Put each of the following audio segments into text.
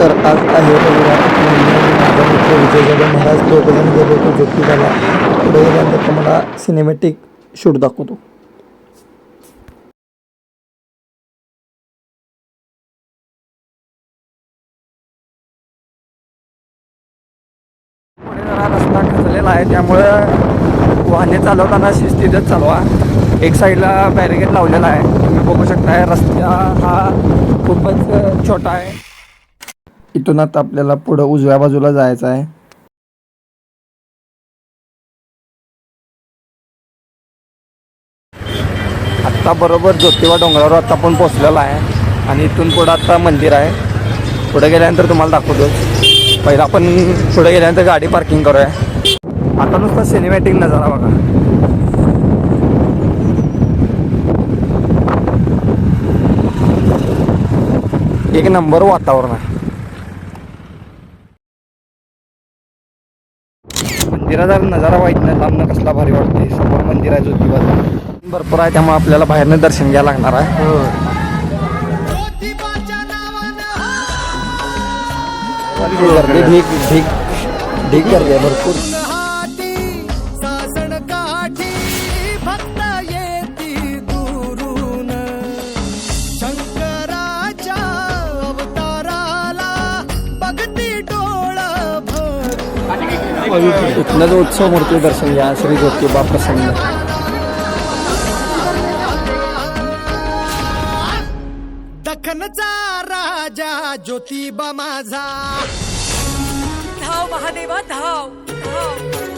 तर आज आहे विजय जाधव महाराज दोघंजण गेलो होतो ज्योतिबाला पुढे गेल्यानंतर तुम्हाला सिनेमॅटिक शूट दाखवतो. पुढे जरा रस्ता खचलेला आहे त्यामुळं वाहने चालवताना शिस्तीतच चालवा. एक साईडला बॅरिकेड लावलेला आहे. तुम्ही बघू शकताय रस्ता हा खूपच छोटा आहे. इथून आता आपल्याला पुढं उजव्या बाजूला जायचं आहे. आत्ता बरोबर ज्योतिबा डोंगरावर आता आपण पोचलेला आहे. आणि इथून पुढं आता मंदिर आहे. पुढे गेल्यानंतर तुम्हाला दाखवतो. पहिला आपण पुढे गेल्यानंतर गाडी पार्किंग करूया. आता नुसता सिनेमॅटिक नजारा बघा. एक नंबर वातावरण आहे. मंदिराचा नजारा वाईट नाही लांबनं कसला भारी वाटते समोर मंदिर आहे ज्योतिबाचं भरपूर आहे त्यामुळे आपल्याला बाहेरनं दर्शन घ्यायला लागणार आहे. ढीक ढीक ढीक गर्दी आहे भरपूर. इथनं जो उत्सव मूर्ती दर्शन घ्या श्री ज्योतिबा प्रसन्न. दखनचा राजा ज्योतिबा माझा. धाव महादेवा धाव धाव.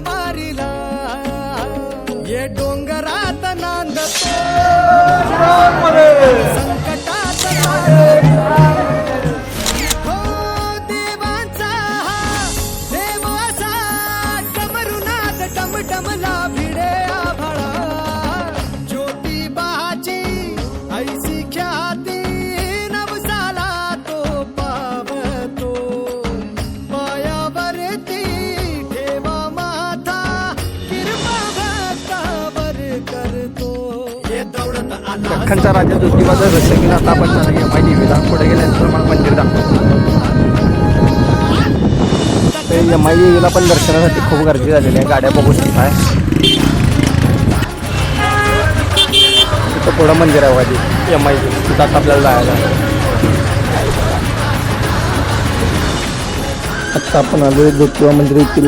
मारिला. ये डोंगरात नांदतो. दख्खनचा राजा आपण चालू एम आय टी व्हीला पुढे गेल्यानंतर मला मंदिर दाखवतो. ते एम आय व्हीला पण दर्शनासाठी खूप गर्दी झालेली आहे. गाड्या बघू शकताय तिथं पुढं मंदिर आहे वाजी एम आय व्ही तिथं आता आपल्याला जायला आहे. आत्ता आपण आलो ज्योतिबा मंदिर येथील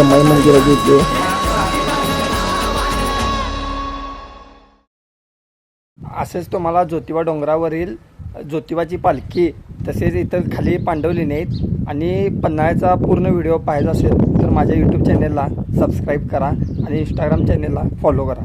एम आय मंदिराच्या इथे. असेच तुम्हाला ज्योतिबा डोंगरावरील ज्योतिबाची पालखी तसेच इतर खाली पांडवली आहेत आणि पन्हाळ्याचा पूर्ण व्हिडिओ पाहायचा असेल तर माझ्या यूट्यूब चॅनेलला सबस्क्राईब करा आणि इंस्टाग्राम चॅनेलला फॉलो करा.